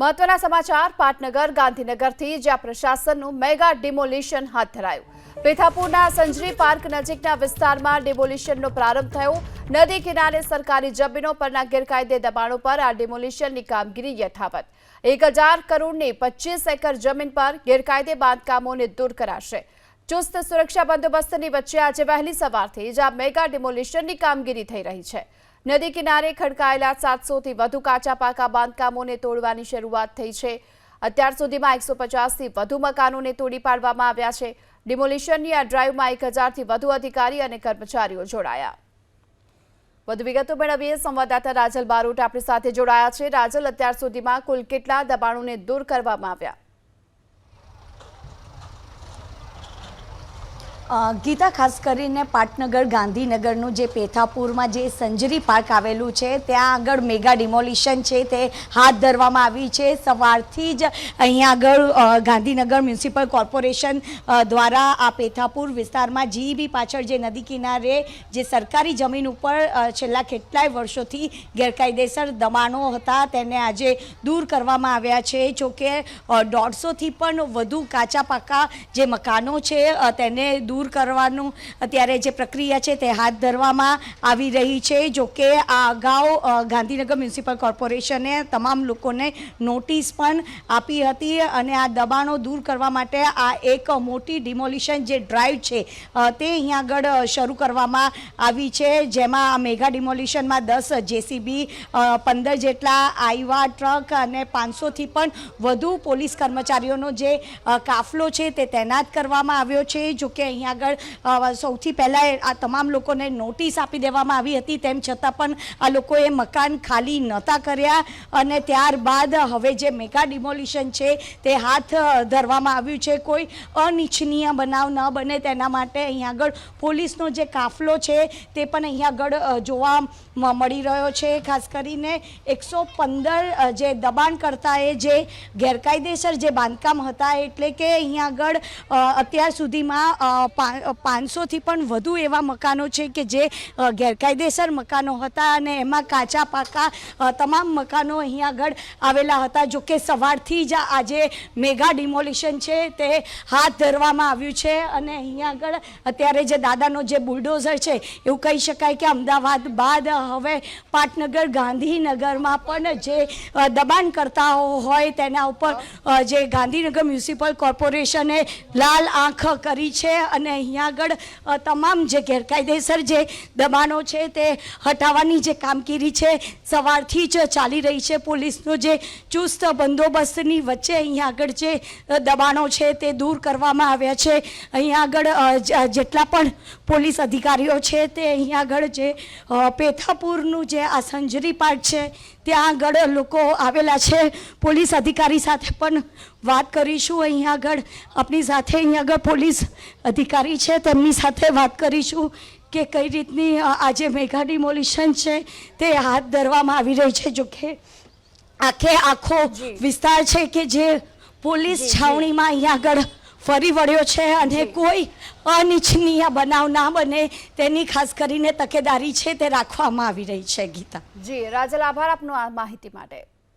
મહત્વના સમાચાર, પાટનગર, ગાંધીનગરથી, જ્યાં પ્રશાસનનું મેગા ડિમોલિશન હાથ ધરાયું. પેથાપુરના સંજરી પાર્ક નજીકના વિસ્તારમાં ડિમોલિશનનો પ્રારંભ થયો. નદી કિનારે સરકારી જમીનો પરના ગેરકાયદે દબાણો પર આ ડિમોલિશનની કામગીરી યથાવત. એક હજાર કરોડની પચીસ એકર જમીન પર ગેરકાયદે બાંધકામોને દૂર કરાશે. ચુસ્ત સુરક્ષા બંદોબસ્તની વચ્ચે આજે વહેલી સવારથી જ આ મેગા ડિમોલિશનની કામગીરી થઈ રહી છે. નદી કિનારે ખડકાયેલા સાતસોથી વધુ કાચા પાકા બાંધકામોને તોડવાની શરૂઆત થઈ છે. અત્યાર સુધીમાં એકસો પચાસથી વધુ મકાનોને તોડી પાડવામાં આવ્યા છે. ડિમોલિશનની આ ડ્રાઈવમાં એક હજારથી વધુ અધિકારી અને કર્મચારીઓ જોડાયા. વધુ વિગતો મેળવીએ. સંવાદદાતા રાજલ બારોટ આપણી સાથે જોડાયા છે. રાજલ, અત્યાર સુધીમાં કુલ કેટલા દબાણોને દૂર કરવામાં આવ્યા? ગીતા ખાસ કરીને પાટનગર, ગાંધીનગરનું જે પેથાપુરમાં જે સંજરી પાર્ક આવેલું છે, ત્યાં આગળ મેગા ડિમોલિશન છે, તે હાથ ધરવામાં આવી છે. સવારથી જ અહીંયા આગળ ગાંધીનગર મ્યુનિસિપલ કોર્પોરેશન દ્વારા આ પેથાપુર વિસ્તારમાં જીઈબી પાછળ જે નદી કિનારે જે સરકારી જમીન ઉપર છેલ્લા કેટલાય વર્ષોથી ગેરકાયદેસર દબાણો હતા, તેને આજે દૂર કરવામાં આવ્યા છે. જોકે દોઢસોથી પણ વધુ કાચા પાકા જે મકાનો છે તેને દૂર કરવાનું અત્યારે જે પ્રક્રિયા છે તે હાથ ધરવામાં આવી રહી છે. જોકે આ અગાઉ ગાંધીનગર મ્યુનિસિપલ કોર્પોરેશને તમામ લોકોને નોટિસ પણ આપી હતી અને આ દબાણો દૂર કરવા માટે આ એક મોટી ડિમોલિશન જે ડ્રાઈવ છે તે અહીંયા આગળ શરૂ કરવામાં આવી છે. જેમાં આ મેગા ડિમોલિશનમાં દસ જેસીબી પંદર જેટલા આઈવા ટ્રક અને પાંચસોથી પણ વધુ પોલીસ કર્મચારીઓનો જે કાફલો છે તે તૈનાત કરવામાં આવ્યો છે. જો કે અહીંયા આગળ સૌથી પહેલાં આ તમામ લોકોને નોટિસ આપી દેવામાં આવી હતી. તેમ છતાં પણ આ લોકોએ મકાન ખાલી નહોતા કર્યા અને ત્યારબાદ હવે જે મેગા ડિમોલિશન છે તે હાથ ધરવામાં આવ્યું છે. કોઈ અનિચ્છનીય બનાવ ન બને તેના માટે અહીંયા આગળ પોલીસનો જે કાફલો છે તે પણ અહીંયા આગળ જોવા મળી રહ્યો છે. ખાસ કરીને એકસો પંદર જે દબાણકર્તાએ જે ગેરકાયદેસર જે બાંધકામ હતા, એટલે કે અહીંયા આગળ અત્યાર સુધીમાં પાંચસોથી પણ વધુ એવા મકાનો છે કે જે ગેરકાયદેસર મકાનો હતા અને એમાં કાચા પાકા તમામ મકાનો અહીંયા આગળ આવેલા હતા. જો કે સવારથી જ આજે મેગા ડિમોલિશન છે તે હાથ ધરવામાં આવ્યું છે અને અહીંયા આગળ અત્યારે જે દાદાનો જે બુલડોઝર છે, એવું કહી શકાય કે અમદાવાદ બાદ હવે પાટનગર, ગાંધીનગરમાં પણ જે દબાણકર્તાઓ હોય તેના ઉપર જે ગાંધીનગર મ્યુનિસિપલ કોર્પોરેશને લાલ આંખ કરી છે અને અહીંયા આગળ તમામ જે ગેરકાયદેસર જે દબાણો છે તે હટાવવાની જે કામગીરી છે, સવારથી જ ચાલી રહી છે. પોલીસનો જે ચુસ્ત બંદોબસ્તની વચ્ચે અહીંયા આગળ જે દબાણો છે તે દૂર કરવામાં આવ્યા છે. અહીંયા આગળ જેટલા પણ પોલીસ અધિકારીઓ છે તે અહીંયા આગળ જે પેથાપુરનું જે આ સંજરી પાર્ક છે, ત્યાં આગળ લોકો આવેલા છે. પોલીસ અધિકારી સાથે પણ વાત કરીશું. અહીંયા આગળ આપણી સાથે અહીંયા આગળ પોલીસ અધિકારી છે તેમની સાથે વાત કરીશું કે કઈ રીતની આજે મેગા ડિમોલિશન છે તે હાથ ધરવામાં આવી રહી છે. જો કે આખે આખો વિસ્તાર છે કે જે પોલીસ છાવણીમાં અહીંયા આગળ ફરી વળ્યો છે અને કોઈ અનિચ્છનીય બનાવ ના બને તેની ખાસ કરીને તકેદારી છે તે રાખવામાં આવી રહી છે ગીતા. જી રાજલ આભાર આપનો આ માહિતી માટે.